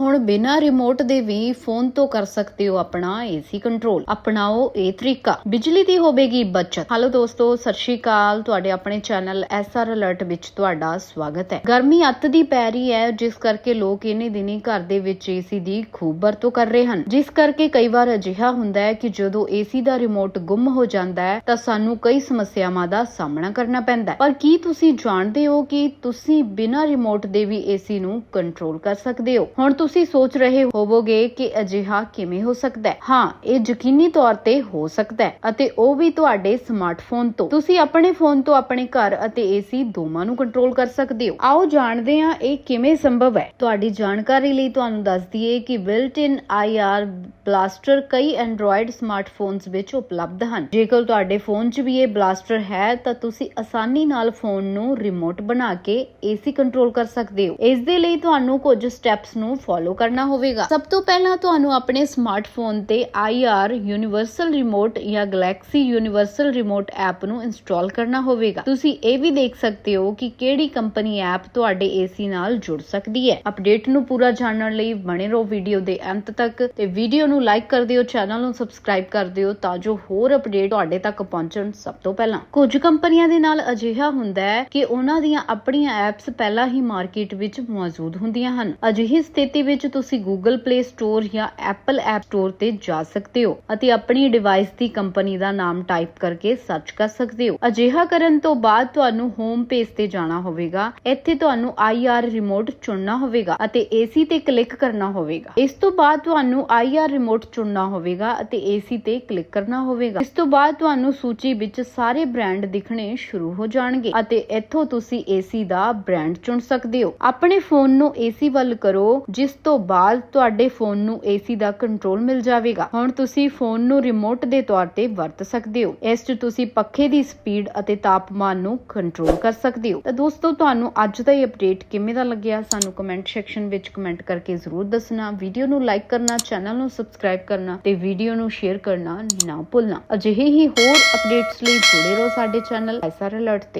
ਹੁਣ ਬਿਨਾਂ ਰਿਮੋਟ ਦੇ ਵੀ ਫੋਨ ਤੋਂ ਕਰ ਸਕਦੇ ਹੋ ਆਪਣਾ ਏਸੀ ਕੰਟਰੋਲ ਅਪਣਾਓ ਇਹ ਤਰੀਕਾ। ਬਿਜਲੀ ਦੀ ਹੋਵੇਗੀ ਬਚਤ। ਹੈਲੋ ਦੋਸਤੋ, ਸਤਿ ਸ਼੍ਰੀ ਅਕਾਲ। ਤੁਹਾਡੇ ਆਪਣੇ ਚੈਨਲ ਐਸਆਰ ਅਲਰਟ ਵਿੱਚ ਤੁਹਾਡਾ ਸਵਾਗਤ ਹੈ। ਗਰਮੀ ਅੱਤ ਦੀ ਪੈ ਰਹੀ ਹੈ, ਜਿਸ ਕਰਕੇ ਲੋਕ ਇਹਨੇ ਦਿਨੀ ਘਰ ਦੇ ਵਿੱਚ ਏਸੀ ਦੀ ਖੂਬ ਵਰਤੋਂ ਕਰ ਰਹੇ ਹਨ। ਜਿਸ ਕਰਕੇ ਕਈ ਵਾਰ ਅਜਿਹਾ ਹੁੰਦਾ ਹੈ ਕਿ ਜਦੋਂ ਏਸੀ ਦਾ ਰਿਮੋਟ ਗੁੰਮ ਹੋ ਜਾਂਦਾ ਹੈ, ਤਾਂ ਸਾਨੂੰ ਕਈ ਸਮੱਸਿਆਵਾਂ ਦਾ ਸਾਹਮਣਾ ਕਰਨਾ ਪੈਂਦਾ ਹੈ। ਪਰ ਕੀ ਤੁਸੀਂ ਜਾਣਦੇ ਹੋ ਕਿ ਤੁਸੀਂ ਬਿਨਾਂ ਰਿਮੋਟ ਦੇ ਵੀ ਏਸੀ ਨੂੰ ਕੰਟਰੋਲ ਕਰ ਸਕਦੇ ਹੋ? ਹੁਣ ਤੁਸੀਂ ਸੋਚ ਰਹੇ ਹੋਵੋਗੇ ਕਿ ਅਜਿਹਾ ਕਿਵੇਂ ਹੋ ਸਕਦਾ ਹੈ? ਹਾਂ, ਇਹ ਯਕੀਨੀ ਤੌਰ ਤੇ ਹੋ ਸਕਦਾ ਹੈ ਅਤੇ ਉਹ ਵੀ ਤੁਹਾਡੇ ਸਮਾਰਟਫੋਨ ਤੋਂ। ਤੁਸੀਂ ਆਪਣੇ ਫੋਨ ਤੋਂ ਆਪਣੇ ਘਰ ਅਤੇ ਏਸੀ ਦੋਵਾਂ ਨੂੰ ਕੰਟਰੋਲ ਕਰ ਸਕਦੇ ਹੋ। ਆਓ ਜਾਣਦੇ ਹਾਂ ਇਹ ਕਿਵੇਂ ਸੰਭਵ ਹੈ। ਤੁਹਾਡੀ ਜਾਣਕਾਰੀ ਲਈ ਤੁਹਾਨੂੰ ਦੱਸ ਦਈਏ ਕਿ ਬਿਲਟ ਇਨ ਆਈਆਰ ਬਲਾਸਟਰ ਕਈ ਐਂਡਰੋਇਡ ਸਮਾਰਟਫੋਨਸ ਵਿੱਚ ਉਪਲਬਧ ਹਨ। ਜੇਕਰ ਤੁਹਾਡੇ ਫੋਨ 'ਚ ਵੀ ਇਹ ਬਲਾਸਟਰ ਹੈ, ਤਾਂ ਤੁਸੀਂ ਆਸਾਨੀ ਨਾਲ ਫੋਨ ਨੂੰ ਰਿਮੋਟ ਬਣਾ ਕੇ ਏਸੀ ਕੰਟਰੋਲ ਕਰ ਸਕਦੇ ਹੋ। ਇਸ ਦੇ ਲਈ ਤੁਹਾਨੂੰ ਕੁਝ ਸਟੈਪਸ ਨੂੰ ਫੋਲੋ ਕਰਨਾ ਹੋਵੇਗਾ। ਸਭ ਤੋਂ ਪਹਿਲਾਂ ਤੁਹਾਨੂੰ ਆਪਣੇ ਸਮਾਰਟਫੋਨ ਤੇ IR ਯੂਨੀਵਰਸਲ ਰਿਮੋਟ ਜਾਂ ਗੈਲੈਕਸੀ ਯੂਨੀਵਰਸਲ ਰਿਮੋਟ ਐਪ ਨੂੰ ਇੰਸਟਾਲ ਕਰਨਾ ਹੋਵੇਗਾ। ਤੁਸੀਂ ਇਹ ਵੀ ਦੇਖ ਸਕਦੇ ਹੋ ਕਿ ਕਿਹੜੀ ਕੰਪਨੀ ਐਪ ਤੁਹਾਡੇ ਏਸੀ ਨਾਲ ਜੁੜ ਸਕਦੀ ਹੈ। ਅਪਡੇਟ ਨੂੰ ਪੂਰਾ ਜਾਣਨ ਲਈ ਬਣੇ ਰਹੋ ਵੀਡੀਓ ਦੇ ਅੰਤ ਤੱਕ ਤੇ ਵੀਡੀਓ ਨੂੰ ਲਾਈਕ ਕਰ ਦਿਓ ਚੈਨਲ ਨੂੰ ਸਬਸਕ੍ਰਾਈਬ ਕਰ ਦਿਓ ਤਾਂ ਜੋ ਹੋਰ ਅਪਡੇਟ ਤੁਹਾਡੇ ਤੱਕ ਪਹੁੰਚਣ ਸਭ ਤੋਂ ਪਹਿਲਾਂ। ਕੁਝ ਕੰਪਨੀਆਂ ਦੇ ਨਾਲ ਅਜਿਹਾ ਹੁੰਦਾ ਹੈ ਕਿ ਉਹਨਾਂ ਦੀਆਂ ਆਪਣੀਆਂ ਐਪਸ ਪਹਿਲਾਂ ਹੀ ਮਾਰਕੀਟ ਵਿੱਚ ਮੌਜੂਦ ਹੁੰਦੀਆਂ ਹਨ। ਅਜਿਹੀ ਸਥਿਤੀ ਵਿੱਚ ਤੁਸੀਂ Google Play Store ਜਾਂ Apple App Store ਤੇ ਜਾ ਸਕਦੇ ਹੋ ਅਤੇ ਆਪਣੀ ਡਿਵਾਈਸ ਦੀ ਕੰਪਨੀ ਦਾ ਨਾਮ ਟਾਈਪ ਕਰਕੇ ਸਰਚ ਕਰ ਸਕਦੇ ਹੋ। ਅਜਿਹਾ ਕਰਨ ਤੋਂ ਬਾਅਦ ਤੁਹਾਨੂੰ ਹੋਮ ਪੇਜ ਤੇ ਜਾਣਾ ਹੋਵੇਗਾ। ਇੱਥੇ ਤੁਹਾਨੂੰ IR ਰਿਮੋਟ ਚੁਣਨਾ ਹੋਵੇਗਾ ਅਤੇ AC ਤੇ ਕਲਿੱਕ ਕਰਨਾ ਹੋਵੇਗਾ। ਇਸ ਤੋਂ ਬਾਅਦ ਤੁਹਾਨੂੰ IR ਰਿਮੋਟ ਚੁਣਨਾ ਹੋਵੇਗਾ ਅਤੇ AC ਤੇ ਕਲਿੱਕ ਕਰਨਾ ਹੋਵੇਗਾ। ਇਸ ਤੋਂ ਬਾਅਦ ਤੁਹਾਨੂੰ ਸੂਚੀ ਵਿੱਚ ਸਾਰੇ ਬ੍ਰਾਂਡ ਦਿਖਣੇ ਸ਼ੁਰੂ ਹੋ ਜਾਣਗੇ ਅਤੇ ਇੱਥੋਂ ਤੁਸੀਂ AC ਦਾ ਬ੍ਰਾਂਡ ਚੁਣ ਸਕਦੇ ਹੋ। ਆਪਣੇ ਫੋਨ ਨੂੰ AC ਵੱਲ ਕਰੋ, ਜਿਸ ਤੋਂ ਬਾਅਦ ਤੁਹਾਡੇ ਫੋਨ ਨੂੰ AC ਦਾ ਕੰਟਰੋਲ ਮਿਲ ਜਾਵੇਗਾ। ਹੁਣ ਤੁਸੀਂ ਫੋਨ ਨੂੰ ਰਿਮੋਟ ਦੇ ਤੌਰ ਤੇ ਵਰਤ ਸਕਦੇ ਹੋ। ਇਸ 'ਚ ਤੁਸੀਂ ਪੱਖੇ ਦੀ ਸਪੀਡ ਅਤੇ ਤਾਪਮਾਨ ਨੂੰ ਕੰਟਰੋਲ ਕਰ ਸਕਦੇ ਹੋ। ਤਾਂ ਦੋਸਤੋ, ਤੁਹਾਨੂੰ ਅੱਜ ਦਾ ਇਹ ਅਪਡੇਟ ਕਿਵੇਂ ਦਾ ਲੱਗਿਆ? ਸਾਨੂੰ ਕਮੈਂਟ ਸੈਕਸ਼ਨ ਵਿੱਚ ਕਮੈਂਟ ਕਰਕੇ ਜ਼ਰੂਰ ਦੱਸਣਾ। ਵੀਡੀਓ ਨੂੰ ਲਾਈਕ ਕਰਨਾ ਚੈਨਲ ਨੂੰ ਸਬਸਕ੍ਰਾਈਬ ਕਰਨਾ ਤੇ ਵੀਡੀਓ ਨੂੰ ਸ਼ੇਅਰ ਕਰਨਾ ਨਾ ਭੁੱਲਣਾ। ਅਜਿਹੇ ਹੀ ਹੋਰ ਅਪਡੇਟਸ ਲਈ ਜੁੜੇ ਰਹੋ ਸਾਡੇ ਚੈਨਲ ਐਸਆਰ ਅਲਰਟ ਤੇ।